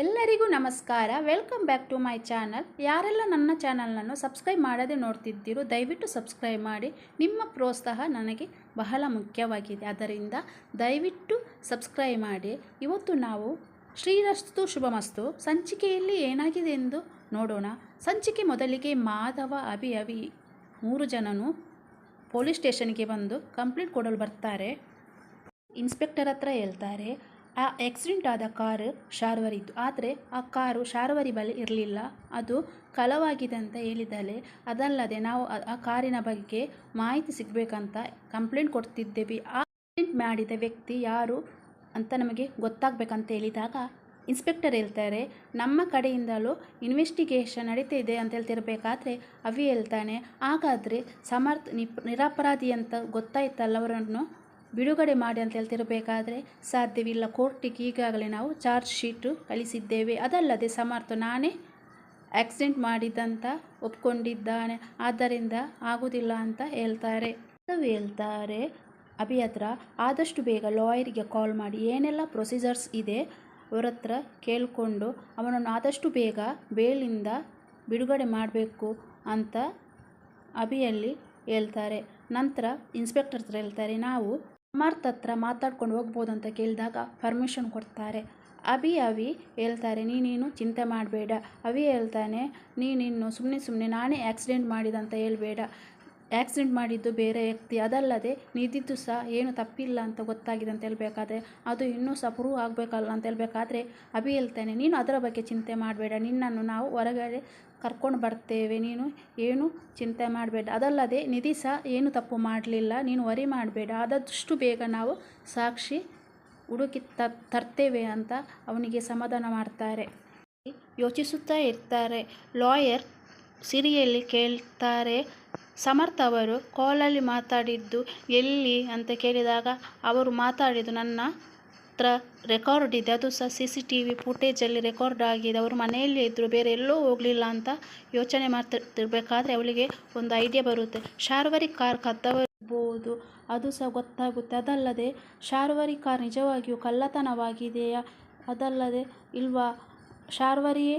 ಎಲ್ಲರಿಗೂ ನಮಸ್ಕಾರ. Welcome back to my channel ಯಾರೆಲ್ಲ ನನ್ನ ಚಾನಲನ್ನು ಸಬ್ಸ್ಕ್ರೈಬ್ ಮಾಡದೆ ನೋಡ್ತಿದ್ದೀರೋ ದಯವಿಟ್ಟು ಸಬ್ಸ್ಕ್ರೈಬ್ ಮಾಡಿ. ನಿಮ್ಮ ಪ್ರೋತ್ಸಾಹ ನನಗೆ ಬಹಳ ಮುಖ್ಯವಾಗಿದೆ. ಅದರಿಂದ ದಯವಿಟ್ಟು ಸಬ್ಸ್ಕ್ರೈಬ್ ಮಾಡಿ. ಇವತ್ತು ನಾವು ಶ್ರೀರಸ್ತು ಶುಭಮಸ್ತು. ಸಂಚಿಕೆಯಲ್ಲಿ ಏನಾಗಿದೆ ಎಂದು ನೋಡೋಣ. ಸಂಚಿಕೆ ಮೊದಲಿಗೆ ಮಾಧವ ಅಭಿ ಅಭಿ ಮೂರು ಜನನು ಪೊಲೀಸ್ ಸ್ಟೇಷನ್ಗೆ ಬಂದು ಕಂಪ್ಲೇಂಟ್ ಕೊಡಲು ಬರ್ತಾರೆ. ಇನ್ಸ್ಪೆಕ್ಟರ್ ಹತ್ರ ಹೇಳ್ತಾರೆ. ಆ ಆಕ್ಸಿಡೆಂಟ್ ಆದ ಕಾರು ಶಾರ್ವರಿದ್ದು. ಆದರೆ ಆ ಕಾರು ಶಾರ್ವರಿ ಬಳಿ ಇರಲಿಲ್ಲ. ಅದು ಕಳವಾಗಿದೆ ಅಂತ ಹೇಳಿದ್ದಾಳೆ. ಅದಲ್ಲದೆ ನಾವು ಆ- ಕಾರಿನ ಬಗ್ಗೆ ಮಾಹಿತಿ ಸಿಗಬೇಕಂತ ಕಂಪ್ಲೇಂಟ್ ಕೊಡ್ತಿದ್ದೇವೆ. ಆ ಕಂಪ್ಲೇಂಟ್ ಮಾಡಿದ ವ್ಯಕ್ತಿ ಯಾರು ಅಂತ ನಮಗೆ ಗೊತ್ತಾಗಬೇಕಂತ ಹೇಳಿದಾಗ ಇನ್ಸ್ಪೆಕ್ಟರ್ ಹೇಳ್ತಾರೆ, ನಮ್ಮ ಕಡೆಯಿಂದಲೂ ಇನ್ವೆಸ್ಟಿಗೇಷನ್ ನಡೀತಾ ಇದೆ ಅಂತ ಹೇಳ್ತಿರಬೇಕಾದ್ರೆ ಅವಿ ಹೇಳ್ತಾನೆ. ಹಾಗಾದರೆ ಸಮರ್ಥ, ನಿಪ್, ನಿರಪರಾಧಿ ಅಂತ ಗೊತ್ತಾಯ್ತಲ್ಲ ಅವರನ್ನು? ಬಿಡುಗಡೆ ಮಾಡಿ ಅಂತ ಹೇಳ್ತಿರಬೇಕಾದ್ರೆ ಸಾಧ್ಯವಿಲ್ಲ. ಕೋರ್ಟಿಗೆ ಈಗಾಗಲೇ ನಾವು ಚಾರ್ಜ್ ಶೀಟು ಕಳಿಸಿದ್ದೇವೆ. ಅದಲ್ಲದೆ ಸಮರ್ಥ ನಾನೇ ಆಕ್ಸಿಡೆಂಟ್ ಮಾಡಿದ್ದಂತ ಒಪ್ಕೊಂಡಿದ್ದಾನೆ. ಆದ್ದರಿಂದ ಆಗುವುದಿಲ್ಲ ಅಂತ ಹೇಳ್ತಾರೆ. ಹೇಳ್ತಾರೆ ಅಭಿ ಹತ್ರ ಆದಷ್ಟು ಬೇಗ ಲಾಯರಿಗೆ ಕಾಲ್ ಮಾಡಿ. ಏನೆಲ್ಲ ಪ್ರೊಸೀಜರ್ಸ್ ಇದೆ? ಅವರ ಹತ್ರ ಕೇಳಿಕೊಂಡು, ಅವನನ್ನು ಆದಷ್ಟು ಬೇಗ ಬೇಲಿಂದ ಬಿಡುಗಡೆ ಮಾಡಬೇಕು ಅಂತ ಅಭಿಯಲ್ಲಿ ಹೇಳ್ತಾರೆ. ನಂತರ ಇನ್ಸ್ಪೆಕ್ಟರ್ ಹತ್ರ ಹೇಳ್ತಾರೆ, ನಾವು ಸಮರ್ಥ ಹತ್ರ ಮಾತಾಡ್ಕೊಂಡು ಹೋಗ್ಬೋದು ಅಂತ ಕೇಳಿದಾಗ ಪರ್ಮಿಷನ್ ಕೊಡ್ತಾರೆ. ಅಭಿ ಅವಿ ಹೇಳ್ತಾರೆ, ನೀನೇನು ಚಿಂತೆ ಮಾಡಬೇಡ. ಅವಿ ಹೇಳ್ತಾನೆ, ನೀನಿನ್ನು ಸುಮ್ಮನೆ ಸುಮ್ಮನೆ ನಾನೇ ಆಕ್ಸಿಡೆಂಟ್ ಮಾಡಿದಂತ ಹೇಳಬೇಡ. ಆಕ್ಸಿಡೆಂಟ್ ಮಾಡಿದ್ದು ಬೇರೆ ವ್ಯಕ್ತಿ, ಅದಲ್ಲದೆ ನಿಂತಿದ್ದು ಸಹ ಏನು ತಪ್ಪಿಲ್ಲ ಅಂತ ಗೊತ್ತಾಗಿದೆ ಅಂತ ಹೇಳಬೇಕಾದ್ರೆ, ಅದು ಇನ್ನೂ ಸಹ ಪ್ರೂವ್ ಆಗಬೇಕಲ್ಲ ಅಂತ ಹೇಳಬೇಕಾದ್ರೆ ಅಭಿ ಹೇಳ್ತಾನೆ, ನೀನು ಅದರ ಬಗ್ಗೆ ಚಿಂತೆ ಮಾಡಬೇಡ, ನಿನ್ನನ್ನು ನಾವು ಹೊರಗಡೆ ಕರ್ಕೊಂಡು ಬರ್ತೇವೆ. ನೀನು ಏನು ಚಿಂತೆ ಮಾಡಬೇಡ. ಅದಲ್ಲದೆ ನಿಧಿ ಸಹ ಏನು ತಪ್ಪು ಮಾಡಲಿಲ್ಲ. ನೀನು ವರಿ ಮಾಡಬೇಡ. ಆದಷ್ಟು ಬೇಗ ನಾವು ಸಾಕ್ಷಿ ಹುಡುಕಿ ತರ್ತೇವೆ ಅಂತ ಅವನಿಗೆ ಸಮಾಧಾನ ಮಾಡ್ತಾರೆ. ಯೋಚಿಸುತ್ತಾ ಇರ್ತಾರೆ. ಲಾಯರ್ ಸಿರಿಯಲ್ಲಿ ಕೇಳ್ತಾರೆ, ಸಮರ್ಥ ಅವರು, ಕಾಲಲ್ಲಿ ಮಾತಾಡಿದ್ದು ಎಲ್ಲಿ? ಅಂತ ಕೇಳಿದಾಗ, ಅವರು ಮಾತಾಡಿದ್ದು ನನ್ನ ಹತ್ರ ರೆಕಾರ್ಡ್ ಇದೆ. ಅದು ಸಹ ಸಿ ಸಿ ಟಿ ವಿ ಫುಟೇಜಲ್ಲಿ ರೆಕಾರ್ಡ್ ಆಗಿದೆ. ಅವರು ಮನೆಯಲ್ಲೇ ಇದ್ದರು ಬೇರೆ ಎಲ್ಲೂ ಹೋಗಲಿಲ್ಲ ಅಂತ ಯೋಚನೆ ಮಾಡ್ತಿರ್ಬೇಕಾದ್ರೆ ಅವಳಿಗೆ ಒಂದು ಐಡಿಯಾ ಬರುತ್ತೆ. ಶಾರ್ವರಿ ಕಾರ್ ಕದ್ದವರಿರ್ಬೋದು. ಅದು ಸಹ ಗೊತ್ತಾಗುತ್ತೆ. ಅದಲ್ಲದೆ ಶಾರ್ವರಿ ಕಾರ್ ನಿಜವಾಗಿಯೂ ಕಳ್ಳತನವಾಗಿದೆಯಾ? ಅದಲ್ಲದೆ ಇಲ್ವಾ? ಶಾರ್ವರಿಯೇ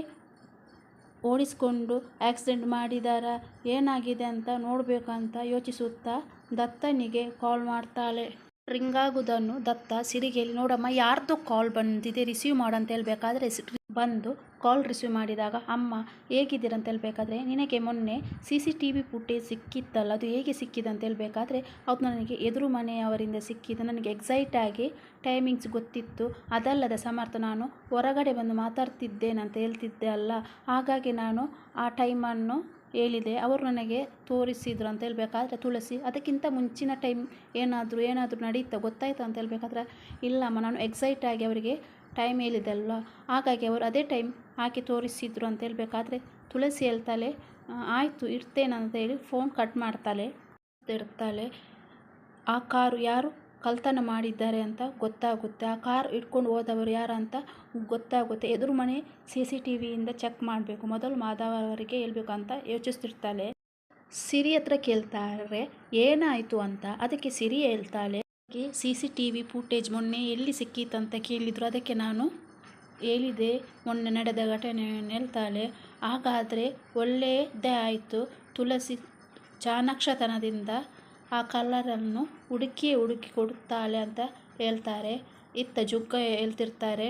ಓಡಿಸಿಕೊಂಡು ಆಕ್ಸಿಡೆಂಟ್ ಮಾಡಿದಾರ? ಏನಾಗಿದೆ ಅಂತ ನೋಡಬೇಕಂತ ಯೋಚಿಸುತ್ತಾ ದತ್ತನಿಗೆ ಕಾಲ್ ಮಾಡ್ತಾಳೆ. ರಿಂಗ್ ಆಗುವುದನ್ನು ದತ್ತ ಸಿರಿಗೆಯಲ್ಲಿ, ನೋಡಮ್ಮ, ಯಾರ್ದು ಕಾಲ್ ಬಂದಿದೆ ರಿಸೀವ್ ಮಾಡು ಅಂತ ಹೇಳಬೇಕಾದ್ರೆ ಬಂದು ಕಾಲ್ ರಿಸೀವ್ ಮಾಡಿದಾಗ, ಅಮ್ಮ, ಹೇಗಿದ್ದೀರ ಅಂತ ಹೇಳ್ಬೇಕಾದ್ರೆ, ನಿನಗೆ ಮೊನ್ನೆ C C T V footage ಸಿಕ್ಕಿತ್ತಲ್ಲ, ಅದು ಹೇಗೆ ಸಿಕ್ಕಿದೆ ಅಂತ ಹೇಳಬೇಕಾದ್ರೆ ಅದು ನನಗೆ ಎದುರು ಮನೆಯವರಿಂದ ಸಿಕ್ಕಿದ್ದು ನನಗೆ ಎಕ್ಸೈಟ್ ಆಗಿ ಟೈಮಿಂಗ್ಸ್ ಗೊತ್ತಿತ್ತು, ಅದಲ್ಲದ ಸಮರ್ಥ, ನಾನು ಹೊರಗಡೆ ಬಂದು ಮಾತಾಡ್ತಿದ್ದೇನಂತ ಹೇಳ್ತಿದ್ದೆ ಅಲ್ಲ, ಹಾಗಾಗಿ ನಾನು ಆ ಟೈಮನ್ನು ಹೇಳಿದೆ. ಅವರು ನನಗೆ ತೋರಿಸಿದ್ರು ಅಂತ ಹೇಳಬೇಕಾದ್ರೆ ತುಳಸಿ, ಅದಕ್ಕಿಂತ ಮುಂಚಿನ ಟೈಮ್ ಏನಾದರೂ ಏನಾದರೂ ನಡೀತಾ, ಗೊತ್ತಾಯ್ತಾ ಅಂತ ಹೇಳಬೇಕಾದ್ರೆ ಇಲ್ಲಮ್ಮ ನಾನು ಎಕ್ಸೈಟ್ ಆಗಿ ಅವರಿಗೆ ಟೈಮ್ ಹೇಳಿದೆ ಅಲ್ವಾ? ಹಾಗಾಗಿ ಅವರು ಅದೇ ಟೈಮ್ ಹಾಕಿ ತೋರಿಸಿದ್ರು ಅಂತ ಹೇಳಬೇಕಾದ್ರೆ ತುಳಸಿ ಹೇಳ್ತಾಳೆ ಆಯಿತು ಇರ್ತೇನೆ ಅಂತ ಹೇಳಿ ಫೋನ್ ಕಟ್ ಮಾಡ್ತಾಳೆ, ಇರ್ತಾಳೆ. ಆ ಕಾರು ಯಾರು? ಕಳ್ತನ ಮಾಡಿದ್ದಾರೆ ಅಂತ ಗೊತ್ತಾಗುತ್ತೆ. ಆ ಕಾರ್ ಇಟ್ಕೊಂಡು ಹೋದವರು ಯಾರು ಅಂತ ಗೊತ್ತಾಗುತ್ತೆ. ಎದುರು ಮನೆ ಸಿ ಸಿ ಟಿ ವಿಯಿಂದ ಚೆಕ್ ಮಾಡಬೇಕು. ಮೊದಲು ಮಾಧವ ಅವರಿಗೆ ಹೇಳ್ಬೇಕು ಅಂತ ಯೋಚಿಸ್ತಿರ್ತಾಳೆ. ಸಿರಿ ಹತ್ರ ಕೇಳ್ತಾರೆ, ಏನಾಯಿತು ಅಂತ. ಅದಕ್ಕೆ ಸಿರಿ ಹೇಳ್ತಾಳೆ. C C T V footage ಮೊನ್ನೆ ಎಲ್ಲಿ ಸಿಕ್ಕಿತ್ತಂತ ಕೇಳಿದರು. ಅದಕ್ಕೆ ನಾನು ಹೇಳಿದೆ, ಮೊನ್ನೆ ನಡೆದ ಘಟನೆ ಹೇಳ್ತಾಳೆ. ಹಾಗಾದರೆ ಒಳ್ಳೆಯದೇ ಆಯಿತು. ತುಳಸಿ ಚಾಣಾಕ್ಷತನದಿಂದ ಆ ಕಲರನ್ನು ಹುಡುಕಿಯೇ ಹುಡುಕಿ ಕೊಡುತ್ತಾಳೆ ಅಂತ ಹೇಳ್ತಾರೆ. ಇತ್ತ ಜುಗ್ಗ ಹೇಳ್ತಿರ್ತಾರೆ.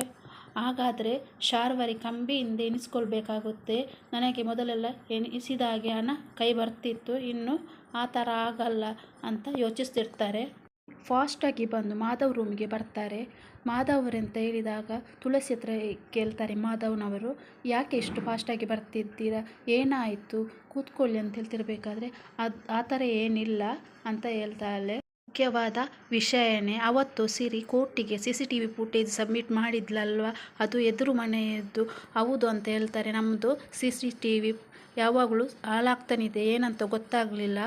ಹಾಗಾದರೆ ಶಾರ್ವರಿ ಕಂಬಿಯಿಂದ ಎನಿಸ್ಕೊಳ್ಬೇಕಾಗುತ್ತೆ ನನಗೆ ಮೊದಲೆಲ್ಲ ಎಣಿಸಿದಾಗೆ ಹಣ ಕೈ ಬರ್ತಿತ್ತು. ಇನ್ನು ಆ ಥರ ಆಗಲ್ಲ ಅಂತ ಯೋಚಿಸ್ತಿರ್ತಾರೆ. ಫಾಸ್ಟಾಗಿ ಬಂದು ಮಾಧವ್ ರೂಮಿಗೆ ಬರ್ತಾರೆ. ಮಾಧವರೆಂತ ಹೇಳಿದಾಗ ತುಳಸಿ ಹತ್ರ ಕೇಳ್ತಾರೆ, ಮಾಧವ್ನವರು, ಯಾಕೆ ಇಷ್ಟು ಫಾಸ್ಟಾಗಿ ಬರ್ತಿದ್ದೀರಾ? ಏನಾಯಿತು? ಕೂತ್ಕೊಳ್ಳಿ ಅಂತ ಹೇಳ್ತಿರ್ಬೇಕಾದ್ರೆ, ಅದು ಆ ಥರ ಏನಿಲ್ಲ ಅಂತ ಹೇಳ್ತಾಳೆ. ಮುಖ್ಯವಾದ ವಿಷಯನೇ, ಅವತ್ತು ಸಿರಿ ಕೋರ್ಟಿಗೆ C C T V footage submit ಮಾಡಿದ್ಲಲ್ವ? ಅದು ಎದುರು ಮನೆಯದ್ದು. ಹೌದು ಅಂತ ಹೇಳ್ತಾರೆ. ನಮ್ಮದು ಸಿ ಸಿ ಟಿ ವಿ ಯಾವಾಗಲೂ ಹಾಳಾಗ್ತಾನಿದೆ, ಏನಂತ ಗೊತ್ತಾಗಲಿಲ್ಲ.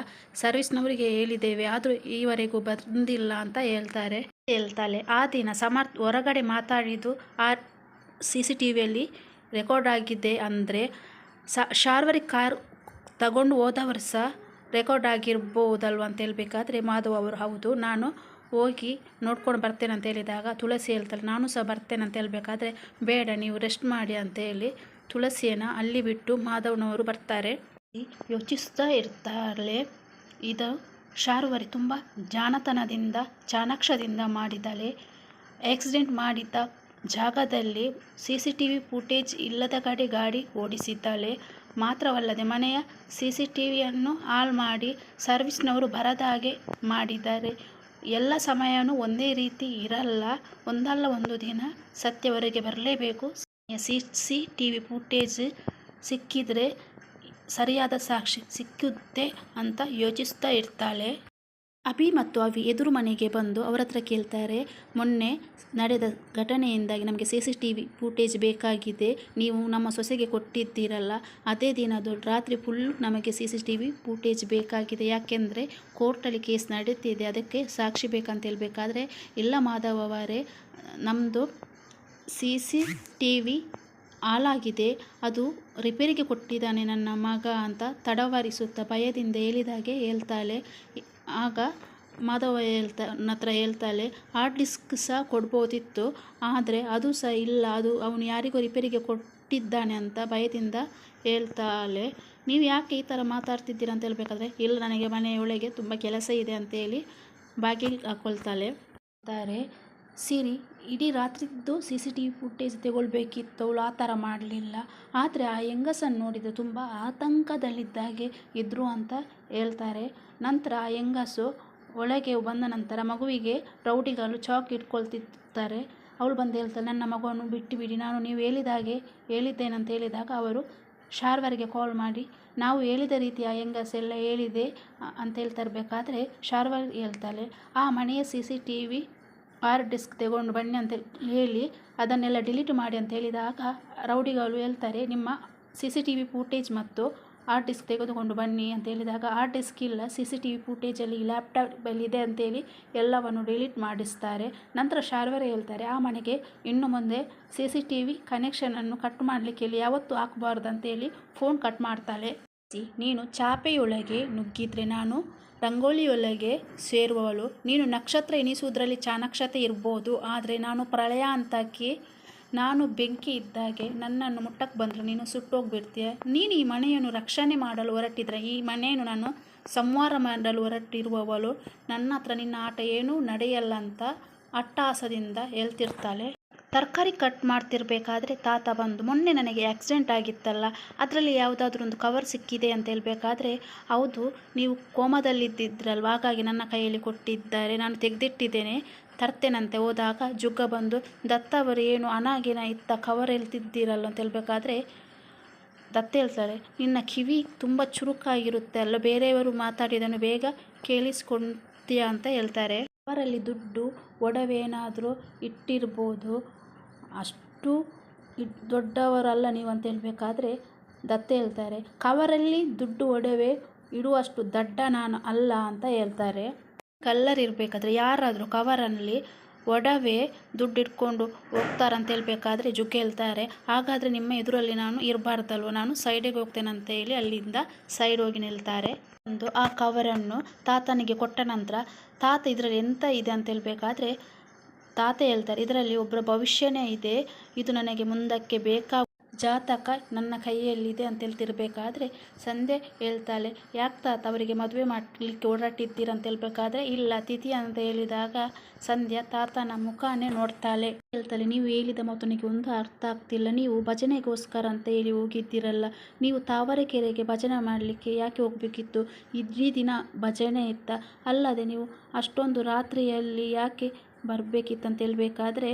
ಸರ್ವಿಸ್ನವರಿಗೆ ಹೇಳಿದ್ದೇವೆ, ಆದರೂ ಈವರೆಗೂ ಬಂದಿಲ್ಲ ಅಂತ ಹೇಳ್ತಾರೆ. ಹೇಳ್ತಾಳೆ. ಆ ದಿನ ಸಮರ್ಥ ಹೊರಗಡೆ ಮಾತಾಡಿದ್ದು ಆ ಸಿ ಸಿ ಟಿ ವಿಯಲ್ಲಿ ರೆಕಾರ್ಡ್ ಆಗಿದೆ ಅಂದರೆ, ಸ, ಶಾರ್ವರಿ ಕಾರ್ ತಗೊಂಡು ಹೋದವರು ಸಹ ರೆಕಾರ್ಡ್ ಆಗಿರ್ಬೋದಲ್ವ ಅಂತ ಹೇಳಬೇಕಾದ್ರೆ, ಮಾಧವ್ ಅವರು ಹೌದು. ನಾನು ಹೋಗಿ ನೋಡ್ಕೊಂಡು ಬರ್ತೇನೆ ಅಂತ ಹೇಳಿದಾಗ ತುಳಸಿ ಹೇಳ್ತಾಳೆ, ನಾನು ಸಹ ಬರ್ತೇನೆ ಅಂತ ಹೇಳಬೇಕಾದ್ರೆ, ಬೇಡ, ನೀವು ರೆಸ್ಟ್ ಮಾಡಿ ಅಂತ ಹೇಳಿ ತುಳಸಿಯನ್ನು ಅಲ್ಲಿ ಬಿಟ್ಟು ಮಾಧವನವರು ಬರ್ತಾರೆ. ಯೋಚಿಸ್ತಾ ಇರ್ತಾಳೆ. ಇದು ಶಾರುವರಿ ತುಂಬ ಜಾಣತನದಿಂದ, ಚಾಣಾಕ್ಷದಿಂದ ಮಾಡಿದಳೆ ಆಕ್ಸಿಡೆಂಟ್ ಮಾಡಿದ ಜಾಗದಲ್ಲಿ C C T V footage ಇಲ್ಲದ ಕಡೆ ಗಾಡಿ ಓಡಿಸಿದ್ದಾಳೆ. ಮಾತ್ರವಲ್ಲದೆ ಮನೆಯ ಸಿ ಸಿ ಟಿ ವಿಯನ್ನು ಆಲ್ ಮಾಡಿ ಸರ್ವಿಸ್ನವರು ಬರದ ಹಾಗೆ ಮಾಡಿದ್ದಾರೆ. ಎಲ್ಲ ಸಮಯನೂ ಒಂದೇ ರೀತಿ ಇರಲ್ಲ. ಒಂದಲ್ಲ ಒಂದು ದಿನ ಸತ್ಯವರೆಗೆ ಬರಲೇಬೇಕು. C C T V footage ಸಿಕ್ಕಿದರೆ ಸರಿಯಾದ ಸಾಕ್ಷಿ ಸಿಕ್ಕುತ್ತೆ ಅಂತ ಯೋಚಿಸ್ತಾ ಇರ್ತಾಳೆ. ಅಭಿ ಮತ್ತು ಅವಿ ಎದುರು ಮನೆಗೆ ಬಂದು ಅವರ ಹತ್ರ ಕೇಳ್ತಾರೆ, ಮೊನ್ನೆ ನಡೆದ ಘಟನೆಯಿಂದಾಗಿ ನಮಗೆ C C T V footage ಬೇಕಾಗಿದೆ, ನೀವು ನಮ್ಮ ಸೊಸೆಗೆ ಕೊಟ್ಟಿದ್ದೀರಲ್ಲ, ಅದೇ ದಿನದು ರಾತ್ರಿ ಫುಲ್ ನಮಗೆ C C T V footage ಬೇಕಾಗಿದೆ, ಯಾಕೆಂದರೆ ಕೋರ್ಟಲ್ಲಿ ಕೇಸ್ ನಡೀತಿದೆ ಅದಕ್ಕೆ ಸಾಕ್ಷಿ ಬೇಕಂತ ಹೇಳಬೇಕಾದ್ರೆ, ಇಲ್ಲ ಮಾಧವ್ ಅವರೇ ನಮ್ಮದು ಸಿ ಸಿ ಟಿ ವಿ ಹಾಳಾಗಿದೆ. ಅದು ರಿಪೇರಿಗೆ ಕೊಟ್ಟಿದ್ದಾನೆ ನನ್ನ ಮಗ ಅಂತ ತಡವಾರಿಸುತ್ತಾ ಭಯದಿಂದ ಹೇಳಿದಾಗೆ ಹೇಳ್ತಾಳೆ. ಆಗ ಮಾಧವ ಹೇಳ್ತಾ, ನನ್ನ ಹತ್ರ ಹೇಳ್ತಾಳೆ, ಹಾರ್ಡ್ ಡಿಸ್ಕ್ ಸಹ ಕೊಡ್ಬೋದಿತ್ತು, ಆದರೆ ಅದು ಸಹ ಇಲ್ಲ. ಅದು ಅವನು ಯಾರಿಗೋ ರಿಪೇರಿಗೆ ಕೊಟ್ಟಿದ್ದಾನೆ ಅಂತ ಭಯದಿಂದ ಹೇಳ್ತಾಳೆ. ನೀವು ಯಾಕೆ ಈ ಥರ ಮಾತಾಡ್ತಿದ್ದೀರಾ ಅಂತ ಹೇಳಬೇಕಾದ್ರೆ, ಇಲ್ಲ, ನನಗೆ ಮನೆಯೊಳಗೆ ತುಂಬ ಕೆಲಸ ಇದೆ ಅಂತೇಳಿ ಬಾಗಿಲು ಹಾಕ್ಕೊಳ್ತಾಳೆ ತಾರೆ ಸಿರಿ ಇಡೀ ರಾತ್ರಿದ್ದು C C T V footage ತಗೊಳ್ಬೇಕಿತ್ತು ಅವಳು ಆ ಥರ ಮಾಡಲಿಲ್ಲ. ಆದರೆ ಆ ಹೆಂಗಸನ್ನು ನೋಡಿದರೆ ತುಂಬ ಆತಂಕದಲ್ಲಿದ್ದಾಗೆ ಇದ್ದರು ಅಂತ ಹೇಳ್ತಾರೆ. ನಂತರ ಆ ಹೆಂಗಸು ಒಳಗೆ ಬಂದ ನಂತರ ಮಗುವಿಗೆ ರೌಡಿಗಳು ಚಾಕ್ ಇಟ್ಕೊಳ್ತಿರ್ತಾರೆ. ಅವಳು ಬಂದು ಹೇಳ್ತಾಳೆ, ನನ್ನ ಮಗುವನ್ನು ಬಿಟ್ಟು ಬಿಡಿ ನಾನು ನೀವು ಹೇಳಿದಾಗೆ ಹಾಗೆ ಹೇಳಿದ್ದೇನೆ ಅಂತ ಹೇಳಿದಾಗ ಅವರು ಶಾರ್ವರಿಗೆ ಕಾಲ್ ಮಾಡಿ, ನಾವು ಹೇಳಿದ ರೀತಿ ಆ ಹೆಂಗಸೆಲ್ಲ ಹೇಳಿದೆ ಅಂತ ಹೇಳ್ತಾ ಇರಬೇಕಾದ್ರೆ ಶಾರ್ವರ್ ಹೇಳ್ತಾಳೆ, ಆ ಮನೆಯ C C T V hard disk ತಗೊಂಡು ಬನ್ನಿ ಅಂತ ಹೇಳಿ ಅದನ್ನೆಲ್ಲ ಡಿಲೀಟ್ ಮಾಡಿ ಅಂತ ಹೇಳಿದಾಗ ರೌಡಿಗಳು ಹೇಳ್ತಾರೆ, ನಿಮ್ಮ C C T V footage ಮತ್ತು ಹಾರ್ಡ್ ಡಿಸ್ಕ್ ತೆಗೆದುಕೊಂಡು ಬನ್ನಿ ಅಂತ ಹೇಳಿದಾಗ ಹಾರ್ಡ್ ಡಿಸ್ಕ್ ಇಲ್ಲ, ಸಿ ಸಿ ಟಿ ವಿ ಫೂಟೇಜಲ್ಲಿ ಲ್ಯಾಪ್ಟಾಪಲ್ಲಿ ಇದೆ ಅಂತೇಳಿ ಎಲ್ಲವನ್ನು ಡಿಲೀಟ್ ಮಾಡಿಸ್ತಾರೆ. ನಂತರ ಶಾರ್ವರೇ ಹೇಳ್ತಾರೆ, ಆ ಮನೆಗೆ ಇನ್ನು ಮುಂದೆ ಸಿ ಸಿ ಟಿ ವಿ ಕನೆಕ್ಷನನ್ನು ಕಟ್ ಮಾಡಲಿಕ್ಕೆ ಹೇಳಿ ಯಾವತ್ತೂ ಹಾಕಬಾರ್ದು ಅಂತೇಳಿ ಫೋನ್ ಕಟ್ ಮಾಡ್ತಾಳೆ. ನೀನು ಚಾಪೆಯೊಳಗೆ ನುಗ್ಗಿದ್ರೆ ನಾನು ರಂಗೋಲಿಯೊಳಗೆ ಸೇರುವವಳು. ನೀನು ನಕ್ಷತ್ರ ಎನಿಸುವುದರಲ್ಲಿ ಚಾಣಾಕ್ಷತೆ ಇರ್ಬೋದು. ಆದರೆ ನಾನು ಪ್ರಳಯ ಅಂತಕ್ಕೆ ನಾನು ಬೆಂಕಿ ಇದ್ದಾಗೆ ನನ್ನನ್ನು ಮುಟ್ಟಕ್ಕೆ ಬಂದರೆ. ನೀನು ಸುಟ್ಟೋಗ್ಬಿಡ್ತೀಯ ನೀನು ಈ ಮನೆಯನ್ನು ರಕ್ಷಣೆ ಮಾಡಲು ಹೊರಟಿದ್ರೆ, ಈ ಮನೆಯನ್ನು ನಾನು ಸಂವಾರ ಮಾಡಲು ಹೊರಟಿರುವವಳು. ನನ್ನ ಹತ್ರ ನಿನ್ನ ಆಟ ಏನೂ ನಡೆಯಲ್ಲ ಅಂತ ಅಟ್ಟಹಾಸದಿಂದ ಹೇಳ್ತಿರ್ತಾಳೆ. ತರಕಾರಿ ಕಟ್ ಮಾಡ್ತಿರ್ಬೇಕಾದ್ರೆ ತಾತ ಬಂದು, ಮೊನ್ನೆ ನನಗೆ ಆಕ್ಸಿಡೆಂಟ್ ಆಗಿತ್ತಲ್ಲ, ಅದರಲ್ಲಿ ಯಾವುದಾದ್ರೂ ಒಂದು ಕವರ್ ಸಿಕ್ಕಿದೆ ಅಂತ ಹೇಳಬೇಕಾದ್ರೆ, ಹೌದು, ನೀವು ಕೋಮದಲ್ಲಿದ್ದಿದ್ರಲ್ವ? ಹಾಗಾಗಿ ನನ್ನ ಕೈಯಲ್ಲಿ ಕೊಟ್ಟಿದ್ದಾರೆ, ನಾನು ತೆಗೆದಿಟ್ಟಿದ್ದೇನೆ. ತರ್ತೇನಂತೆ. ಹೋದಾಗ ಜುಗ್ಗ ಬಂದು, ದತ್ತ ಅವರು, ಏನು ಅನಾಗಿನ ಇತ್ತ ಕವರ್ ಎಲ್ತಿದ್ದೀರಲ್ಲ ಅಂತ ಹೇಳಬೇಕಾದ್ರೆ, ದತ್ತ ಹೇಳ್ತಾರೆ, ನಿನ್ನ ಕಿವಿ ತುಂಬ ಚುರುಕಾಗಿರುತ್ತೆ ಅಲ್ಲ, ಬೇರೆಯವರು ಮಾತಾಡಿದನ್ನು ಬೇಗ ಕೇಳಿಸ್ಕೊಂತೀಯ? ಅಂತ ಹೇಳ್ತಾರೆ. ಅವರಲ್ಲಿ ದುಡ್ಡು, ಒಡವೇನಾದರೂ ಇಟ್ಟಿರ್ಬೋದು. ಅಷ್ಟು ದೊಡ್ಡವರಲ್ಲ ನೀವು ಅಂತ ಹೇಳಬೇಕಾದ್ರೆ ದತ್ತ ಹೇಳ್ತಾರೆ. ಕವರಲ್ಲಿ ದುಡ್ಡು ಒಡವೆ ಇಡುವಷ್ಟು ದಡ್ಡ ನಾನು ಅಲ್ಲ ಅಂತ ಹೇಳ್ತಾರೆ. ಕಲ್ಲರ್ ಇರಬೇಕಾದ್ರೆ ಯಾರಾದರೂ ಕವರಲ್ಲಿ ಒಡವೆ ದುಡ್ಡು ಇಟ್ಕೊಂಡು ಹೋಗ್ತಾರಂತ ಹೇಳಬೇಕಾದ್ರೆ ಜುಕ್ ಹೇಳ್ತಾರೆ. ಹಾಗಾದರೆ ನಿಮ್ಮ ಎದುರಲ್ಲಿ ನಾನು ಇರಬಾರ್ದಲ್ವ? ನಾನು ಸೈಡಿಗೆ ಹೋಗ್ತೇನೆ ಅಂತ ಹೇಳಿ ಅಲ್ಲಿಂದ ಸೈಡ್ ಹೋಗಿ ನಿಲ್ತಾರೆ. ಒಂದು ಆ ಕವರನ್ನು ತಾತನಿಗೆ ಕೊಟ್ಟ ನಂತರ, ತಾತ ಇದರಲ್ಲಿ ಎಂತ ಇದೆ ಅಂತ ಹೇಳಬೇಕಾದ್ರೆ ತಾತ ಹೇಳ್ತಾರೆ, ಇದರಲ್ಲಿ ಒಬ್ಬರ ಭವಿಷ್ಯನೇ ಇದೆ. ಇದು ನನಗೆ ಮುಂದಕ್ಕೆ ಬೇಕಾ ಜಾತಕ ನನ್ನ ಕೈಯಲ್ಲಿದೆ ಅಂತ ಹೇಳ್ತಿರ್ಬೇಕಾದ್ರೆ, ಸಂಧ್ಯೆ ಹೇಳ್ತಾಳೆ, ಯಾಕೆ ತಾತ ಅವರಿಗೆ ಮದುವೆ ಮಾಡಲಿಕ್ಕೆ ಓಡಾಟಿದ್ದೀರ ಅಂತ ಹೇಳ್ಬೇಕಾದ್ರೆ, ಇಲ್ಲ ತಿಥಿ ಅಂತ ಹೇಳಿದಾಗ ಸಂಧ್ಯಾ ತಾತನ ಮುಖಾನೇ ನೋಡ್ತಾಳೆ. ಹೇಳ್ತಾಳೆ, ನೀವು ಹೇಳಿದ ಮಾತು ನನಗೆ ಒಂದು ಅರ್ಥ ಆಗ್ತಿಲ್ಲ. ನೀವು ಭಜನೆಗೋಸ್ಕರ ಅಂತ ಹೇಳಿ ಹೋಗಿದ್ದೀರಲ್ಲ. ನೀವು ತಾವರೆಕೆರೆಗೆ ಭಜನೆ ಮಾಡಲಿಕ್ಕೆ ಯಾಕೆ ಹೋಗಬೇಕಿತ್ತು? ಇಡೀ ದಿನ ಭಜನೆ ಇತ್ತ? ಅಲ್ಲದೆ ನೀವು ಅಷ್ಟೊಂದು ರಾತ್ರಿಯಲ್ಲಿ ಯಾಕೆ ಬರಬೇಕಿತ್ತಂತ ಹೇಳಬೇಕಾದ್ರೆ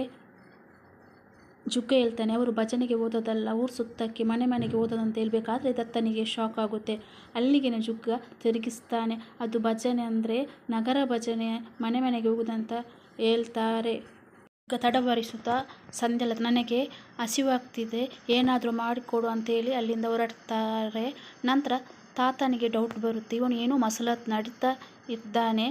ಜುಗ್ಗ ಹೇಳ್ತಾನೆ, ಅವರು ಭಜನೆಗೆ ಓದೋದಲ್ಲ, ಊರು ಸುತ್ತಕ್ಕೆ ಮನೆ ಮನೆಗೆ ಓದೋದಂತ ಹೇಳ್ಬೇಕಾದ್ರೆ ದತ್ತನಿಗೆ ಶಾಕ್ ಆಗುತ್ತೆ. ಅಲ್ಲಿಗೆ ಜುಗ್ಗ ತಿರುಗಿಸ್ತಾನೆ. ಅದು ಭಜನೆ ಅಂದರೆ ನಗರ ಭಜನೆ, ಮನೆ ಮನೆಗೆ ಹೋಗೋದಂತ ಹೇಳ್ತಾರೆ. ಈಗ ತಡವರಿಸುತ್ತಾ ಸಂಧ್ಯಲ ನನಗೆ ಹಸಿವಾಗ್ತಿದೆ, ಏನಾದರೂ ಮಾಡಿಕೊಡು ಅಂತೇಳಿ ಅಲ್ಲಿಂದ ಹೊರಡ್ತಾರೆ. ನಂತರ ತಾತನಿಗೆ ಡೌಟ್ ಬರುತ್ತೆ, ಇವನು ಏನೂ ಮಸಲತ್ ನಡೀತಾ ಇದ್ದಾನೆ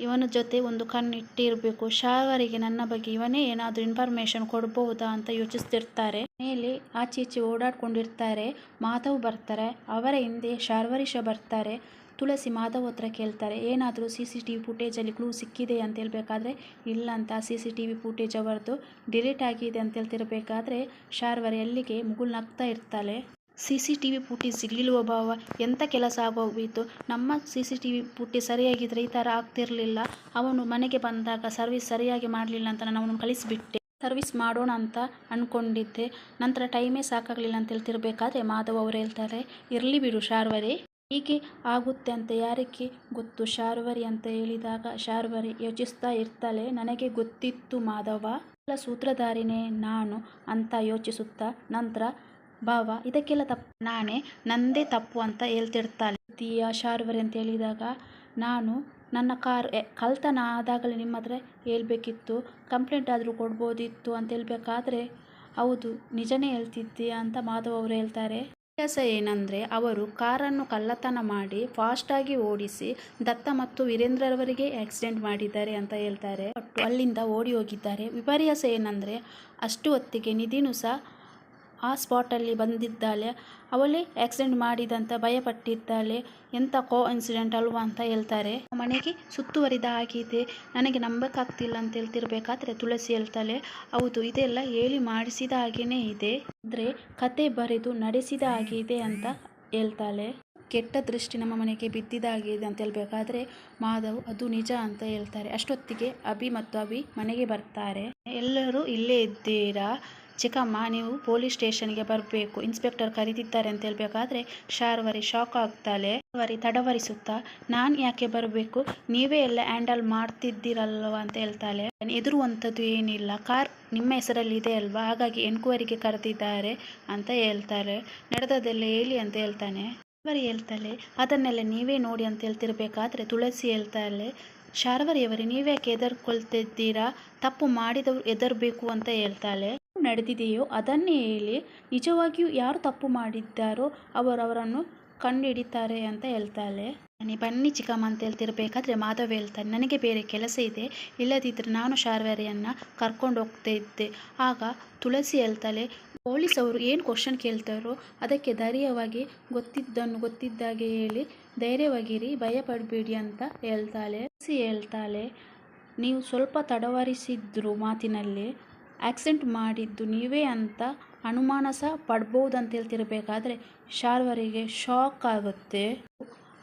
ಇವನ ಜೊತೆ ಒಂದು ಕಣ್ಣಿಟ್ಟಿರಬೇಕು. ಶಾವರಿಗೆ ನನ್ನ ಬಗ್ಗೆ ಇವನೇ ಏನಾದರೂ ಇನ್ಫಾರ್ಮೇಷನ್ ಕೊಡಬಹುದಾ ಅಂತ ಯೋಚಿಸ್ತಿರ್ತಾರೆ. ಮೇಲೆ ಆಚೆ ಈಚೆ ಓಡಾಡ್ಕೊಂಡಿರ್ತಾರೆ. ಮಾಧವ್ ಬರ್ತಾರೆ. ಅವರ ಹಿಂದೆ ಶಾರ್ವರಿಷ ಬರ್ತಾರೆ. ತುಳಸಿ ಮಾಧವ್ ಹತ್ರ ಕೇಳ್ತಾರೆ. ಏನಾದರೂ ಸಿ ಸಿ ಟಿ ವಿ ಫುಟೇಜಲ್ಲಿ ಕ್ಲೂ ಸಿಕ್ಕಿದೆ ಅಂತ ಹೇಳಬೇಕಾದ್ರೆ, ಇಲ್ಲ ಅಂತ C C T V footage ಅವರದ್ದು ಡಿಲೀಟ್ ಆಗಿದೆ ಅಂತ ಹೇಳ್ತಿರ್ಬೇಕಾದ್ರೆ, ಶಾರ್ವರಿ ಅಲ್ಲಿಗೆ ಮುಗುಳು ನಗ್ತಾ ಇರ್ತಾಳೆ. ಸಿ ಸಿ ಟಿ ವಿ ಭಾವ? ಎಂಥ ಕೆಲಸ ಆಗೋಗಿತ್ತು ನಮ್ಮ ಸಿ ಸಿ ಟಿ ವಿ ಪುಟ್ಟಿ ಸರಿಯಾಗಿದ್ದರೆ ಈ ಥರ ಆಗ್ತಿರಲಿಲ್ಲ. ಅವನು ಮನೆಗೆ ಬಂದಾಗ ಸರ್ವಿಸ್ ಸರಿಯಾಗಿ ಮಾಡಲಿಲ್ಲ ಅಂತ ನಾನು ಅವನನ್ನು ಕಳಿಸಿಬಿಟ್ಟೆ. ಸರ್ವಿಸ್ ಮಾಡೋಣ ಅಂತ ಅಂದ್ಕೊಂಡಿದ್ದೆ ನಂತರ ಟೈಮೇ ಸಾಕಾಗಲಿಲ್ಲ ಅಂತ ಹೇಳ್ತಿರ್ಬೇಕಾದ್ರೆ ಮಾಧವ್ ಅವರು ಹೇಳ್ತಾರೆ, ಇರಲಿ ಬಿಡು ಶಾರ್ವರಿ. ಹೀಗೆ ಆಗುತ್ತೆ ಅಂತ ಯಾರಿಗೆ ಗೊತ್ತು? ಶಾರ್ವರಿ ಅಂತ ಹೇಳಿದಾಗ ಶಾರ್ವರಿ ಯೋಚಿಸ್ತಾ ಇರ್ತಾಳೆ. ನನಗೆ ಗೊತ್ತಿತ್ತು ಮಾಧವ. ಸೂತ್ರಧಾರಿನೇ ನಾನು ಅಂತ ಯೋಚಿಸುತ್ತಾ ನಂತರ ಭಾವ ಇದಕ್ಕೆಲ್ಲ ತಪ್ಪು. ನಾನೇ ನಂದೇ ತಪ್ಪು ಅಂತ ಹೇಳ್ತಿರ್ತಾಳೆ. ತೀಯ ಶಾರ್ವರಿ ಅಂತ ಹೇಳಿದಾಗ ನಾನು ನನ್ನ ಕಾರ್ ಕಲ್ತನ ಆದಾಗಲೇ ನಿಮ್ಮ ಹತ್ರ ಹೇಳ್ಬೇಕಿತ್ತು. ಕಂಪ್ಲೇಂಟ್ ಆದರೂ ಕೊಡ್ಬೋದಿತ್ತು ಅಂತ ಹೇಳ್ಬೇಕಾದ್ರೆ ಹೌದು, ನಿಜನೇ ಹೇಳ್ತಿದ್ದೆ ಅಂತ ಮಾಧವ್ ಅವರು ಹೇಳ್ತಾರೆ. ವ್ಯತ್ಯಾಸ ಏನಂದರೆ ಅವರು ಕಾರನ್ನು ಕಳ್ಳತನ ಮಾಡಿ ಫಾಸ್ಟಾಗಿ ಓಡಿಸಿ ದತ್ತ ಮತ್ತು ವೀರೇಂದ್ರರವರಿಗೆ ಆಕ್ಸಿಡೆಂಟ್ ಮಾಡಿದ್ದಾರೆ ಅಂತ ಹೇಳ್ತಾರೆ. ಅಲ್ಲಿಂದ ಓಡಿ ಹೋಗಿದ್ದಾರೆ. ವಿಪರ್ಯಾಸ ಏನಂದರೆ ಅಷ್ಟು ಹೊತ್ತಿಗೆ ನಿಧಿನೂ ಸಹ ಆ ಸ್ಪಾಟಲ್ಲಿ ಬಂದಿದ್ದಾಳೆ. ಅವಳೇ ಆಕ್ಸಿಡೆಂಟ್ ಮಾಡಿದಂತ ಭಯಪಟ್ಟಿದ್ದಾಳೆ. ಎಂಥ ಕೋ ಇನ್ಸಿಡೆಂಟ್ ಅಲ್ವಾ ಅಂತ ಹೇಳ್ತಾರೆ. ಮನೆಗೆ ಸುತ್ತುವರಿದ ಆಗಿದೆ ನನಗೆ ನಂಬಕ್ಕಾಗ್ತಿಲ್ಲ ಅಂತ ಹೇಳ್ತಿರ್ಬೇಕಾದ್ರೆ ತುಳಸಿ ಹೇಳ್ತಾಳೆ. ಹೌದು, ಇದೆಲ್ಲ ಹೇಳಿ ಮಾಡಿಸಿದ ಹಾಗೇನೇ ಇದೆ. ಅಂದರೆ ಕತೆ ಬರೆದು ನಡೆಸಿದ ಹಾಗಿದೆ ಅಂತ ಹೇಳ್ತಾಳೆ. ಕೆಟ್ಟ ದೃಷ್ಟಿ ನಮ್ಮ ಮನೆಗೆ ಬಿದ್ದಿದಾಗಿದೆ ಅಂತ ಹೇಳ್ಬೇಕಾದ್ರೆ ಮಾಧವ್, ಅದು ನಿಜ ಅಂತ ಹೇಳ್ತಾರೆ. ಅಷ್ಟೊತ್ತಿಗೆ ಅಭಿ ಮತ್ತು ಅಭಿ ಮನೆಗೆ ಬರ್ತಾರೆ. ಎಲ್ಲರೂ ಇಲ್ಲೇ ಇದ್ದೀರಾ? ಚಿಕ್ಕಮ್ಮ, ನೀವು ಪೊಲೀಸ್ ಸ್ಟೇಷನ್ಗೆ ಬರಬೇಕು. ಇನ್ಸ್ಪೆಕ್ಟರ್ ಕರೀತಿದ್ದಾರೆ ಅಂತ ಹೇಳ್ಬೇಕಾದ್ರೆ, ಶಾರ್ವರಿ ಶಾಕ್ ಆಗ್ತಾಳೆ. ಶಾರ್ವರಿ ತಡವರಿಸುತ್ತಾ, ನಾನು ಯಾಕೆ ಬರಬೇಕು? ನೀವೇ ಎಲ್ಲ ಹ್ಯಾಂಡಲ್ ಮಾಡ್ತಿದ್ದೀರಲ್ವ ಅಂತ ಹೇಳ್ತಾಳೆ. ಎದುರುವಂಥದ್ದು ಏನಿಲ್ಲ. ಕಾರ್ ನಿಮ್ಮ ಹೆಸರಲ್ಲಿ ಇದೆ ಅಲ್ವಾ? ಹಾಗಾಗಿ ಎನ್ಕ್ವೈರಿಗೆ ಕರೆದಿದ್ದಾರೆ ಅಂತ ಹೇಳ್ತಾರೆ. ನಡೆದದೆಲ್ಲ ಹೇಳಿ ಅಂತ ಹೇಳ್ತಾನೆ. ಶಾರ್ವರಿ ಹೇಳ್ತಾಳೆ, ಅದನ್ನೆಲ್ಲ ನೀವೇ ನೋಡಿ ಅಂತ ಹೇಳ್ತಿರ್ಬೇಕಾದ್ರೆ ತುಳಸಿ ಹೇಳ್ತಾಳೆ. ಶಾರ್ವರಿಯವರೇ, ನೀವ್ಯಾಕೆ ಎದರ್ಕೊಳ್ತಿದ್ದೀರಾ ತಪ್ಪು ಮಾಡಿದವರು ಎದರ್ಬೇಕು ಅಂತ ಹೇಳ್ತಾಳೆ. ನಡೆದಿದೆಯೋ ಅದನ್ನೇ ಹೇಳಿ ನಿಜವಾಗಿಯೂ ಯಾರು ತಪ್ಪು ಮಾಡಿದ್ದಾರೋ ಅವರವರನ್ನು ಕಂಡುಹಿಡಿತಾರೆ ಅಂತ ಹೇಳ್ತಾಳೆ. ಬನ್ನಿ ಬನ್ನಿ ಚಿಕ್ಕಮ್ಮ ಅಂತ ಹೇಳ್ತಿರ್ಬೇಕಾದ್ರೆ ಮಾಧವ್ ಹೇಳ್ತಾನೆ, ನನಗೆ ಬೇರೆ ಕೆಲಸ ಇದೆ ಇಲ್ಲದಿದ್ದರೆ ನಾನು ಶಾರ್ವರಿಯನ್ನು ಕರ್ಕೊಂಡು ಹೋಗ್ತಾ ಇದ್ದೆ. ಆಗ ತುಳಸಿ ಹೇಳ್ತಾಳೆ, ಪೊಲೀಸ್ ಅವರು ಏನು ಕ್ವಶನ್ ಕೇಳ್ತಾರೋ ಅದಕ್ಕೆ ಧೈರ್ಯವಾಗಿ ಗೊತ್ತಿದ್ದನ್ನು ಗೊತ್ತಿದ್ದಾಗೆ ಹೇಳಿ, ಧೈರ್ಯವಾಗಿರಿ, ಭಯ ಪಡಬೇಡಿ ಅಂತ ಹೇಳ್ತಾಳೆ. ತುಳಸಿ ಹೇಳ್ತಾಳೆ, ನೀವು ಸ್ವಲ್ಪ ತಡವರಿಸಿದ್ರು ಮಾತಿನಲ್ಲಿ ಆಕ್ಸಿಡೆಂಟ್ ಮಾಡಿದ್ದು ನೀವೇ ಅಂತ ಅನುಮಾನ ಸಹ ಪಡ್ಬೋದು ಅಂತ ಹೇಳ್ತಿರಬೇಕಾದ್ರೆ ಶಾರ್ವರಿಗೆ ಶಾಕ್ ಆಗುತ್ತೆ.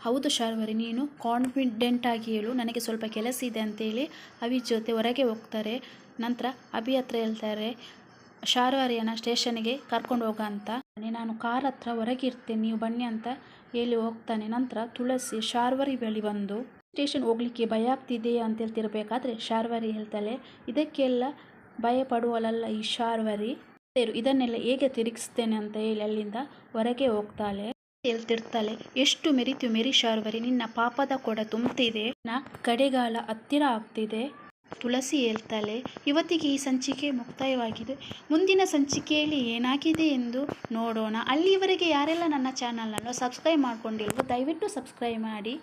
ಹೌದು ಶಾರ್ವರಿ, ನೀನು ಕಾನ್ಫಿಡೆಂಟ್ ಆಗಿ ಹೇಳು, ನನಗೆ ಸ್ವಲ್ಪ ಕೆಲಸ ಇದೆ ಅಂತೇಳಿ ಅವಿ ಜೊತೆ ಹೊರಗೆ ಹೋಗ್ತಾರೆ. ನಂತರ ಅಭಿ ಹತ್ರ ಹೇಳ್ತಾರೆ, ಶಾರ್ವರಿಯನ್ನು ಸ್ಟೇಷನ್ಗೆ ಕರ್ಕೊಂಡು ಹೋಗ ಅಂತ. ನಾನು ಕಾರ್ ಹತ್ರ ಹೊರಗೆ ಇರ್ತೇನೆ, ನೀವು ಬನ್ನಿ ಅಂತ ಹೇಳಿ ಹೋಗ್ತಾನೆ. ನಂತರ ತುಳಸಿ ಶಾರ್ವರಿ ಬಳಿ ಬಂದು ಸ್ಟೇಷನ್ ಹೋಗ್ಲಿಕ್ಕೆ ಭಯ ಆಗ್ತಿದೆಯಾ? ಅಂತ ಹೇಳ್ತಿರ್ಬೇಕಾದ್ರೆ ಶಾರ್ವರಿ ಹೇಳ್ತಾಳೆ. ಇದಕ್ಕೆಲ್ಲ ಭಯ ಪಡುವಳಲ್ಲ ಈ ಶಾರ್ವರಿ ಇದನ್ನೆಲ್ಲ ಹೇಗೆ ತಿರುಗಿಸ್ತೇನೆ ಅಂತ ಹೇಳಿ ಅಲ್ಲಿಂದ ಹೊರಗೆ ಹೋಗ್ತಾಳೆ. ಹೇಳ್ತಿರ್ತಾಳೆ, ಎಷ್ಟು ಮೆರಿತು ಮೆರಿ ಶಾರ್ವರಿ ನಿನ್ನ ಪಾಪದ ಕೊಡ ತುಂಬ್ತಿದೆ. ನಾ ಕಡೆಗಾಲ ಹತ್ತಿರ ಆಗ್ತಿದೆ. ತುಳಸಿ ಹೇಳ್ತಾಳೆ, ಇವತ್ತಿಗೆ ಈ ಸಂಚಿಕೆ ಮುಕ್ತಾಯವಾಗಿದೆ. ಮುಂದಿನ ಸಂಚಿಕೆಯಲ್ಲಿ ಏನಾಗಿದೆ ಎಂದು ನೋಡೋಣ. ಅಲ್ಲಿವರೆಗೆ ಯಾರೆಲ್ಲ ನನ್ನ ಚಾನಲನ್ನು ಸಬ್ಸ್ಕ್ರೈಬ್ ಮಾಡ್ಕೊಂಡಿಲ್ವೋ, ದಯವಿಟ್ಟು ಸಬ್ಸ್ಕ್ರೈಬ್ ಮಾಡಿ.